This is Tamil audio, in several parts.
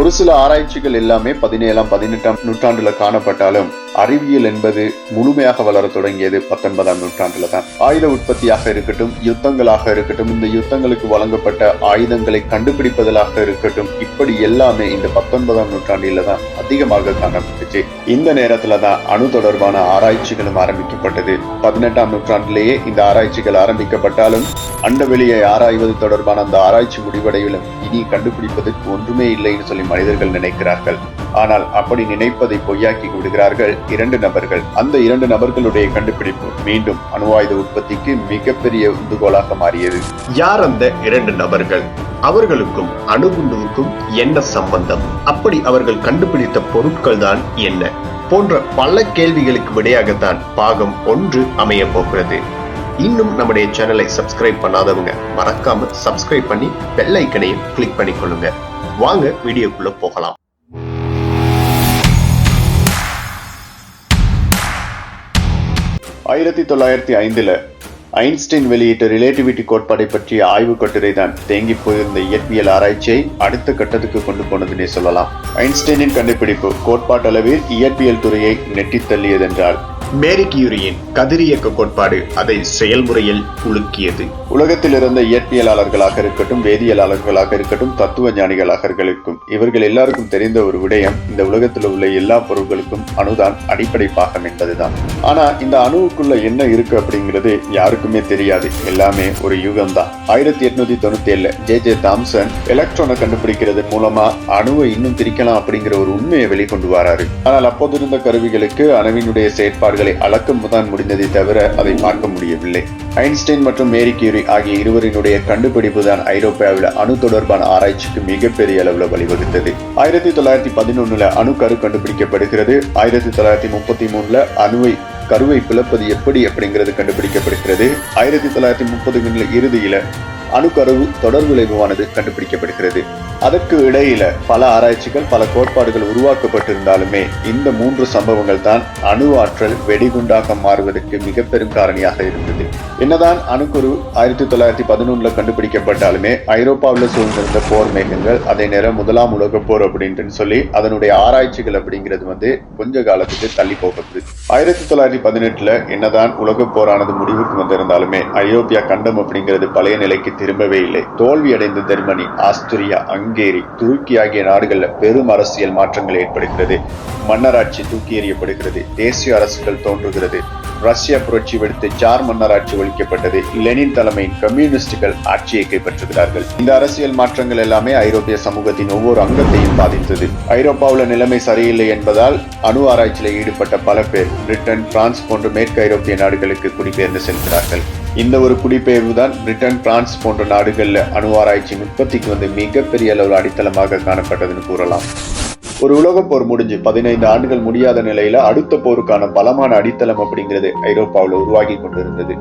ஒரு சில ஆராய்ச்சிகள் எல்லாமே பதினேழாம் பதினெட்டாம் நூற்றாண்டுல காணப்பட்டாலும் அறிவியல் என்பது முழுமையாக வளர தொடங்கியது பத்தொன்பதாம் நூற்றாண்டுல தான். ஆயுத உற்பத்தியாக இருக்கட்டும் யுத்தங்களாக இருக்கட்டும் இந்த யுத்தங்களுக்கு வழங்கப்பட்ட ஆயுதங்களை கண்டுபிடிப்பதாக இருக்கட்டும் இப்படி எல்லாமே இந்த பத்தொன்பதாம் நூற்றாண்டில தான் அதிகமாக காணப்பட்டுச்சு. இந்த நேரத்துல தான் அணு தொடர்பான ஆராய்ச்சிகளும் ஆரம்பிக்கப்பட்டது பதினெட்டாம் நூற்றாண்டிலேயே இந்த ஆராய்ச்சிகள் ஆரம்பிக்கப்பட்டாலும் அண்டவெளியை ஆராய்வது தொடர்பான அந்த ஆராய்ச்சி முடிவடையிலும் இனி கண்டுபிடிப்பதற்கு ஒன்றுமே இல்லைன்னு சொல்லி மனிதர்கள் நினைக்கிறார்கள். ஆனால் அப்படி நினைப்பதை பொய்யாக்கி விடுகிறார்கள் இரண்டு நபர்கள். அந்த இரண்டு நபர்களுடைய கண்டுபிடிப்பு மீண்டும் அணுவாயுத உற்பத்திக்கு மிகப்பெரிய உந்துகோலாக மாறியது. யார் அந்த இரண்டு நபர்கள்? அவர்களுக்கும் அணுகுண்டுவுக்கும் என்ன சம்பந்தம்? அப்படி அவர்கள் கண்டுபிடித்த பொருட்கள் தான் என்ன? போன்ற பல கேள்விகளுக்கு விடையாகத்தான் பாகம் ஒன்று அமைய போகிறது. இன்னும் நம்முடைய சேனலை சப்ஸ்கிரைப் பண்ணாதவங்க மறக்காம சப்ஸ்கிரைப் பண்ணி பெல் ஐக்கனையும் கிளிக் பண்ணிக்கொள்ளுங்க. வாங்க வீடியோக்குள்ள போகலாம். ஆயிரத்தி தொள்ளாயிரத்தி ஐந்துல ஐன்ஸ்டைன் வெளியிட்ட ரிலேட்டிவிட்டி கோட்பாடை பற்றிய ஆய்வு கட்டுரை தான் தேங்கி போயிருந்த இயற்பியல் ஆராய்ச்சியை அடுத்த கட்டத்துக்கு கொண்டு போனதுன்னே சொல்லலாம். ஐன்ஸ்டைனின் கண்டுபிடிப்பு கோட்பாட்டளவில் இயற்பியல் துறையை நெட்டித் தள்ளியதென்றால் மேரி கியூரியின் கதிரியக்க கோட்பாடு அதை செயல்முறையில் உலுக்கியது. உலகத்தில் இருந்த இயற்பியலாளர்களாக இருக்கட்டும் வேதியியலாளர்களாக இருக்கட்டும் தத்துவ ஞானிகளாக இருக்கட்டும் இவர்கள் எல்லாருக்கும் தெரிந்த ஒரு விடயம் இந்த உலகத்தில் உள்ள எல்லா பொருட்களுக்கும் அணுதான் அடிப்படை பாகம் என்பதுதான். ஆனா இந்த அணுவுக்குள்ள என்ன இருக்கு அப்படிங்கிறது யாருக்குமே தெரியாது. எல்லாமே ஒரு யுகம் தான் ஆயிரத்தி எட்நூத்தி தொண்ணூத்தி ஏழுல ஜே ஜே தாம்சன் எலக்ட்ரானை கண்டுபிடிக்கிறது மூலமா அணுவை இன்னும் பிரிக்கலாம் அப்படிங்கிற ஒரு உண்மையை வெளிக்கொண்டு வராரு. ஆனால் அப்போது இருந்த கருவிகளுக்கு அணுவினுடைய செயற்பாடுகளை அளக்கம் தான் முடிந்ததை தவிர அதை பார்க்க முடியவில்லை. ஐன்ஸ்டைன் மற்றும் மேரி கியூரி ஆகிய இருவரினுடைய கண்டுபிடிப்பு தான் ஐரோப்பாவில் அணு தொடர்பான ஆராய்ச்சிக்கு மிகப்பெரிய அளவுல வழிவகுத்தது. ஆயிரத்தி தொள்ளாயிரத்தி பதினொன்னுல அணு கரு கண்டுபிடிக்கப்படுகிறது. ஆயிரத்தி தொள்ளாயிரத்தி முப்பத்தி மூணுல அணுவை கருவை பிளப்பது எப்படி அப்படிங்கிறது கண்டுபிடிக்கப்படுகிறது. ஆயிரத்தி தொள்ளாயிரத்தி முப்பதுகளில் இறுதியில அணுக்கருவு தொடர் விளைவானது கண்டுபிடிக்கப்படுகிறது. அதற்கு இடையில பல ஆராய்ச்சிகள் பல கோட்பாடுகள் உருவாக்கப்பட்டிருந்தாலுமே இந்த மூன்று சம்பவங்கள் தான் அணு ஆற்றல் வெடிகுண்டாக மாறுவதற்கு மிக பெரும் காரணியாக இருந்தது. என்னதான் அணுக்குரு ஆயிரத்தி தொள்ளாயிரத்தி பதினொன்றுல கண்டுபிடிக்கப்பட்டாலுமே ஐரோப்பாவில் சூழ்ந்திருந்த போர் மேகங்கள் அதே நேரம் முதலாம் உலக போர் அப்படின்ட்டு சொல்லி அதனுடைய ஆராய்ச்சிகள் அப்படிங்கிறது வந்து கொஞ்ச காலத்துக்கு தள்ளி போகப்படுது. ஆயிரத்தி தொள்ளாயிரத்தி பதினெட்டுல என்னதான் உலக போரானது முடிவுக்கு வந்திருந்தாலுமே ஐரோப்பியா கண்டம் அப்படிங்கிறது பழைய நிலைக்கு திரும்பவே இல்லை. தோல்வி அடைந்த ஜெர்மனி ஆஸ்திரியா ஹங்கேரி துருக்கி ஆகிய நாடுகள்ல பெரும் அரசியல் மாற்றங்கள் ஏற்படுகிறது. மன்னராட்சி தூக்கி எறியப்படுகிறது. தேசிய அரசுகள் தோன்றுகிறது. ரஷ்யா புரட்சி வெடித்து ஜார் மன்னராட்சி ஒழிக்கப்பட்டது. லெனின் தலைமையின் கம்யூனிஸ்டுகள் ஆட்சியை கைப்பற்றுகிறார்கள் இந்த அரசியல் மாற்றங்கள் எல்லாமே ஐரோப்பிய சமூகத்தின் ஒவ்வொரு அங்கத்தையும் பாதித்தது. ஐரோப்பாவில் நிலைமை சரியில்லை என்பதால் அணு ஆராய்ச்சியில் ஈடுபட்ட பல பேர் பிரிட்டன் பிரான்ஸ் போன்ற மேற்கு ஐரோப்பிய நாடுகளுக்கு குடிபெயர்ந்து செல்கிறார்கள். இந்த ஒரு குடிபெயர்வு தான் பிரிட்டன் பிரான்ஸ் போன்ற நாடுகளில் அணு ஆராய்ச்சியின் உற்பத்திக்கு வந்து மிகப்பெரிய அளவில் அடித்தளமாக காணப்பட்டதுன்னு கூறலாம். ஒரு உலகப் போர் முடிஞ்சு பதினைந்து ஆண்டுகள் முடியாத நிலையில அடுத்த போருக்கான பலமான அடித்தளம் அப்படிங்கிறது ஐரோப்பாவில் உருவாகி கொண்டிருந்தது.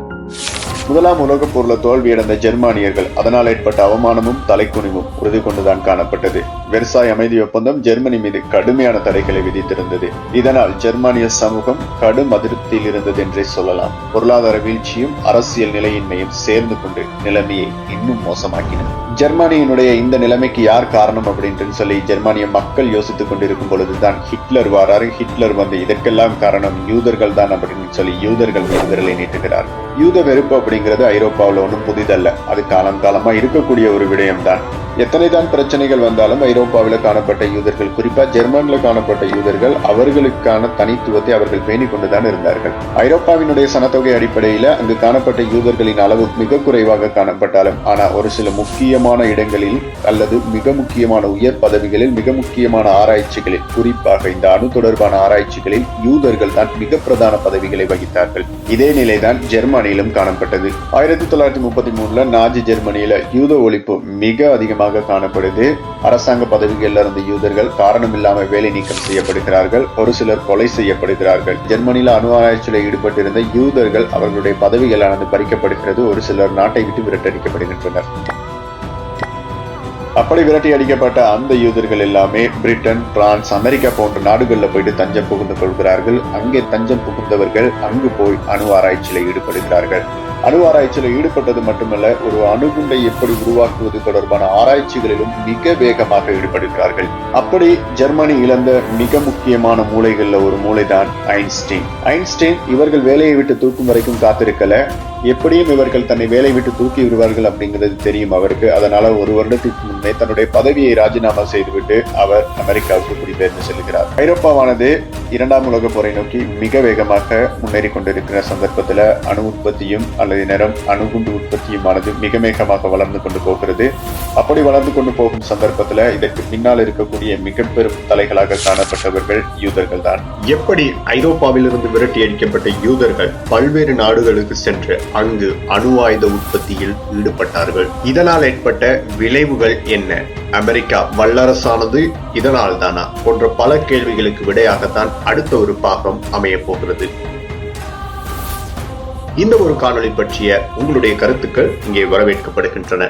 முதலாம் உலகப் போர்ல தோல்வியடைந்த ஜெர்மானியர்கள் அதனால் ஏற்பட்ட அவமானமும் தலைக்குனிவும் உறுதி கொண்டுதான் காணப்பட்டது. வெர்சாய் அமைதி ஒப்பந்தம் ஜெர்மனி மீது கடுமையான தடைகளை விதித்திருந்தது. இதனால் ஜெர்மானிய சமூகம் கடும் அதிருப்தியில் இருந்தது என்றே சொல்லலாம். பொருளாதார வீழ்ச்சியும் அரசியல் நிலையின்மையும் சேர்ந்து கொண்டு நிலைமையை இன்னும் மோசமாக்கின. ஜெர்மானியினுடைய இந்த நிலைமைக்கு யார் காரணம் அப்படின்னு சொல்லி ஜெர்மானிய மக்கள் யோசித்துக் கொண்டிருக்கும் பொழுதுதான் ஹிட்லர் வாராரு. ஹிட்லர் வந்து இதற்கெல்லாம் காரணம் யூதர்கள் தான் அப்படின்னு சொல்லி யூதர்கள் மீது விரலை நீட்டுகிறார் யூத வெறுப்பு அப்படிங்கிறது ஐரோப்பாவில் ஒன்றும் புதிதல்ல. அது காலங்காலமா இருக்கக்கூடிய ஒரு விடயம்தான். எத்தனை தான் பிரச்சனைகள் வந்தாலும் ஐரோப்பாவில் காணப்பட்ட யூதர்கள் குறிப்பா ஜெர்மன்ல காணப்பட்ட யூதர்கள் அவர்களுக்கான தனித்துவத்தை அவர்கள் பேணிக் கொண்டுதான் இருந்தார்கள். ஐரோப்பாவினுடைய சனத்தொகை அடிப்படையில அங்கு காணப்பட்ட யூதர்களின் அளவு மிக குறைவாக காணப்பட்டாலும் ஆனா ஒரு சில முக்கியமான இடங்களில் அல்லது மிக முக்கியமான உயர் பதவிகளில் மிக முக்கியமான ஆராய்ச்சிகளில் குறிப்பாக இந்த அணு தொடர்பான ஆராய்ச்சிகளில் யூதர்கள் தான் மிக பிரதான பதவிகளை வகித்தார்கள். இதே நிலைதான் ஜெர்மன் ஜெர்மனியிலும் காணப்பட்டது. ஆயிரத்தி தொள்ளாயிரத்தி முப்பத்தி மூணுல நாஜி ஜெர்மனியில யூத ஒழிப்பு மிக அதிகமாக காணப்படுது. அரசாங்க பதவிகளில் இருந்த யூதர்கள் காரணம் இல்லாமல் வேலை நீக்கம் செய்யப்படுகிறார்கள். ஒரு சிலர் கொலை செய்யப்படுகிறார்கள். ஜெர்மனியில் அணு ஆராய்ச்சியில் ஈடுபட்டிருந்த யூதர்கள் அவர்களுடைய பதவிகளானது பறிக்கப்படுகிறது. ஒரு சிலர் நாட்டை விட்டு விரட்டடிக்கப்படுகின்றனர். அப்படி விரட்டி அடிக்கப்பட்ட அந்த யூதர்கள் எல்லாமே பிரிட்டன் பிரான்ஸ் அமெரிக்கா போன்ற நாடுகளில் போயிட்டு தஞ்சம் புகுந்து கொள்கிறார்கள். அங்கே தஞ்சம் புகுந்தவர்கள் அங்கு போய் அணு ஆராய்ச்சியில் ஈடுபடுகிறார்கள். அணு ஆராய்ச்சியில் ஈடுபட்டது மட்டுமல்ல ஒரு அணுகுண்டை எப்படி உருவாக்குவது தொடர்பான ஆராய்ச்சிகளிலும் மிக வேகமாக ஈடுபடுகிறார்கள். அப்படி ஜெர்மனி இழந்த மிக முக்கியமான மூளைகள்ல ஒரு மூளைதான் ஐன்ஸ்டீன். ஐன்ஸ்டீன் இவர்கள் வேலையை விட்டு தூக்கும் வரைக்கும் காத்திருக்கல. எப்படியும் இவர்கள் தன்னை வேலை விட்டு தூக்கி விடுவார்கள் அப்படிங்கிறது தெரியும் அவருக்கு. அதனால ஒரு வருடத்திற்கு முன்னே தன்னுடைய பதவியை ராஜினாமா செய்துவிட்டு அவர் அமெரிக்காவுக்கு குடிபெயர்ந்து செல்கிறார். ஐரோப்பாவானது இரண்டாம் உலக போரை நோக்கி மிக வேகமாக முன்னேறி கொண்டிருக்கிற சந்தர்ப்பத்தில் அணு உற்பத்தியும் அல்லது நிறம் அணுகுண்டு உற்பத்தியுமானது மிக வேகமாக வளர்ந்து கொண்டு போகிறது. அப்படி வளர்ந்து கொண்டு போகும் சந்தர்ப்பத்தில் இதற்கு பின்னால் இருக்கக்கூடிய மிக பெரும் தலைகளாக காணப்பட்டவர்கள் யூதர்கள் தான் எப்படி ஐரோப்பாவிலிருந்து விரட்டி அடிக்கப்பட்ட யூதர்கள் பல்வேறு நாடுகளுக்கு சென்று அங்கு அணு ஆயுத உற்பத்தியில் ஈடுபட்டார்கள்? இதனால் ஏற்பட்ட விளைவுகள் என்ன? அமெரிக்கா வல்லரசானது இதனால் தானா போன்ற பல கேள்விகளுக்கு விடையாகத்தான் அடுத்த ஒரு பாகம் அமைய போகிறது. இந்த ஒரு காணொளி பற்றிய உங்களுடைய கருத்துக்கள் இங்கே வரவேற்கப்படுகின்றன.